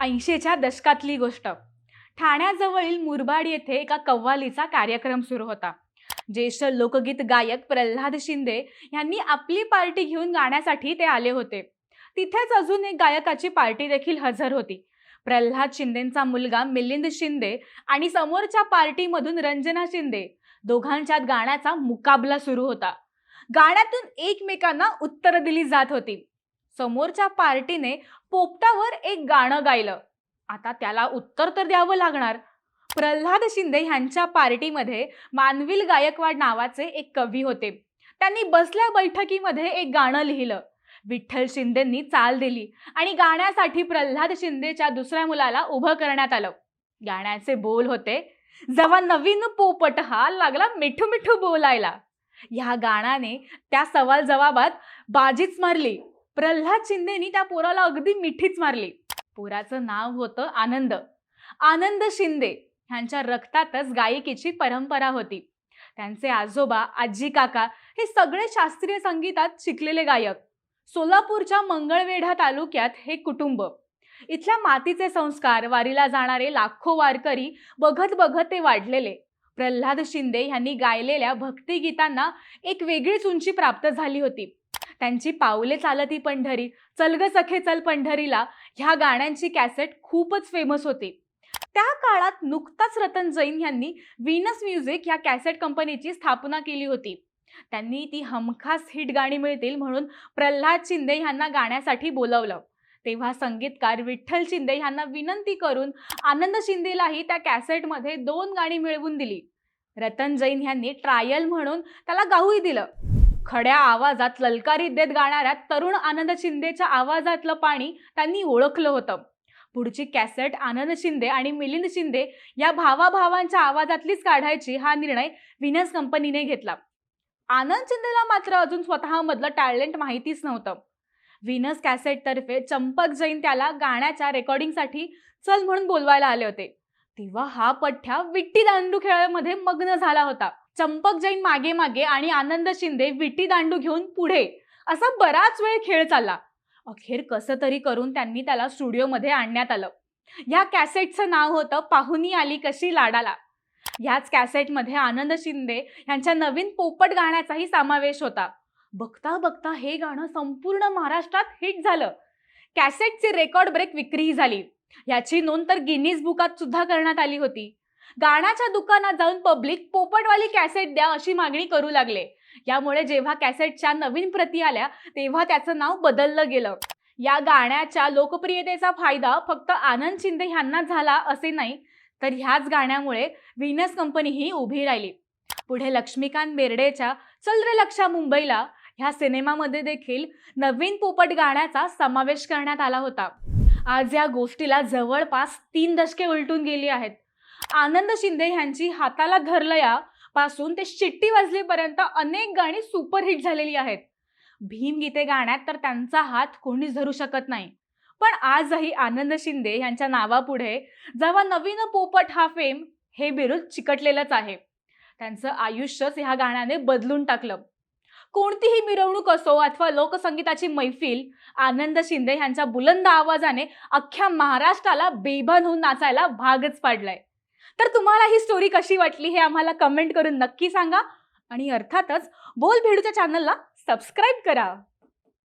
ऐंशीच्या दशकातली गोष्ट. ठाण्याजवळील मुरबाड येथे एका कव्वालीचा कार्यक्रम सुरू होता. ज्येष्ठ लोकगीत गायक प्रल्हाद शिंदे यांनी आपली पार्टी घेऊन गाण्यासाठी ते आले होते. तिथेच अजून एक गायकाची पार्टी देखील हजर होती. प्रल्हाद शिंदेचा मुलगा मिलिंद शिंदे आणि समोरच्या पार्टीमधून रंजना शिंदे दोघांच्यात गाण्याचा मुकाबला सुरू होता. गाण्यातून एकमेकांना उत्तर दिली जात होती. समोरच्या पार्टीने पोपटावर एक गाणं गायलं. आता त्याला उत्तर तर द्यावं लागणार. प्रल्हाद शिंदे ह्यांच्या पार्टीमध्ये मानविल गायकवाड नावाचे एक कवी होते. त्यांनी बसल्या बैठकीमध्ये एक गाणं लिहिलं. विठ्ठल शिंदेंनी चाल दिली आणि गाण्यासाठी प्रल्हाद शिंदेच्या दुसऱ्या मुलाला उभं करण्यात आलं. गाण्याचे बोल होते जेव्हा नवीन पोपट हा लागला मिठू मिठू बोलायला. ह्या गाण्याने त्या सवाल जवाबात बाजीच मारली. प्रल्हाद शिंदेनी त्या पोराला अगदी मिठीच मारली. पोराचं नाव होतं आनंद. आनंद शिंदे ह्यांच्या रक्तातच गायिकेची परंपरा होती. त्यांचे आजोबा आजी काका हे सगळे शास्त्रीय संगीतात शिकलेले गायक. सोलापूरच्या मंगळवेढा तालुक्यात हे कुटुंब. इथल्या मातीचे संस्कार वारीला जाणारे लाखो वारकरी बघत बघत ते वाढलेले. प्रल्हाद शिंदे यांनी गायलेल्या भक्तिगीतांना एक वेगळीच उंची प्राप्त झाली होती. त्यांची पावले चालती पंढरी चल ग सखे चल पंढरीला ह्या गाण्यांची कॅसेट खूपच फेमस होती. त्या काळात नुकताच रतन जैन यांनी विनस म्युझिक ह्या कॅसेट कंपनीची स्थापना केली होती. त्यांनी ती हमखास हिट गाणी मिळतील म्हणून प्रल्हाद शिंदे यांना गाण्यासाठी बोलवलं. तेव्हा संगीतकार विठ्ठल शिंदे यांना विनंती करून आनंद शिंदेलाही त्या कॅसेटमध्ये दोन गाणी मिळवून दिली. रतन जैन यांनी ट्रायल म्हणून त्याला गाऊही दिलं. खड्या आवाजात ललकारी देत गाणाऱ्या तरुण आनंद शिंदेच्या आवाजातलं पाणी त्यांनी ओळखलं होतं. पुढची कॅसेट आनंद शिंदे आणि मिलिंद शिंदे या भावाभावांच्या आवाजातलीच काढायची हा निर्णय विनस कंपनीने घेतला. आनंद शिंदेला मात्र अजून स्वतःमधलं टॅलेंट माहितीच नव्हतं. विनस कॅसेटतर्फे चंपक जैन त्याला गाण्याच्या रेकॉर्डिंगसाठी चल म्हणून बोलवायला आले होते. तेव्हा हा पठ्ठ्या विट्टी दांडू खेळामध्ये मग्न झाला होता. चंपक जैन मागे मागे आणि आनंद शिंदे विटी दांडू घेऊन पुढे. असा बराच वेळ खेळ चालला. अखेर कसं तरी करून त्यांनी त्याला स्टुडिओमध्ये आणण्यात आलं. या कॅसेटचं नाव होतं पाहुणी आली कशी लाडाला. ह्याच कॅसेटमध्ये आनंद शिंदे यांच्या नवीन पोपट गाण्याचाही समावेश होता. बघता बघता हे गाणं संपूर्ण महाराष्ट्रात हिट झालं. कॅसेटची रेकॉर्ड ब्रेक विक्रीही झाली. याची नोंद तर गिनीज बुकात सुद्धा करण्यात आली होती. गाण्याच्या दुकानात जाऊन पब्लिक पोपटवाली कॅसेट द्या अशी मागणी करू लागले. यामुळे जेव्हा कॅसेटच्या नवीन प्रती आल्या तेव्हा त्याचं नाव बदललं गेलं. या गाण्याच्या लोकप्रियतेचा फायदा फक्त आनंद शिंदे ह्यांना झाला असे नाही तर ह्याच गाण्यामुळे व्हिनस कंपनी ही उभी राहिली. पुढे लक्ष्मीकांत बेर्डेच्या चल रे लक्षा मुंबईला ह्या सिनेमामध्ये देखील नवीन पोपट गाण्याचा समावेश करण्यात आला होता. आज या गोष्टीला जवळपास तीन दशके उलटून गेली आहेत. आनंद शिंदे ह्यांची हाताला धरलं या पासून ते शिट्टी वाजलीपर्यंत अनेक गाणी सुपरहिट झालेली आहेत. भीमगीते गाण्यात तर त्यांचा हात कोणीच धरू शकत नाही. पण आजही आनंद शिंदे यांच्या नावापुढे जेव्हा नवीन पोपट हा फेम हे बिरुद चिकटलेलंच आहे. त्यांचं आयुष्यच ह्या गाण्याने बदलून टाकलं. कोणतीही मिरवणूक असो अथवा लोकसंगीताची मैफिल आनंद शिंदे यांच्या बुलंद आवाजाने अख्ख्या महाराष्ट्राला बेभान होऊन नाचायला भागच पाडलाय. तर तुम्हाला ही स्टोरी कशी वाटली हे आम्हाला कमेंट करून नक्की सांगा. आणि अर्थातच बोल भेडूच्या चॅनलला सबस्क्राईब करा.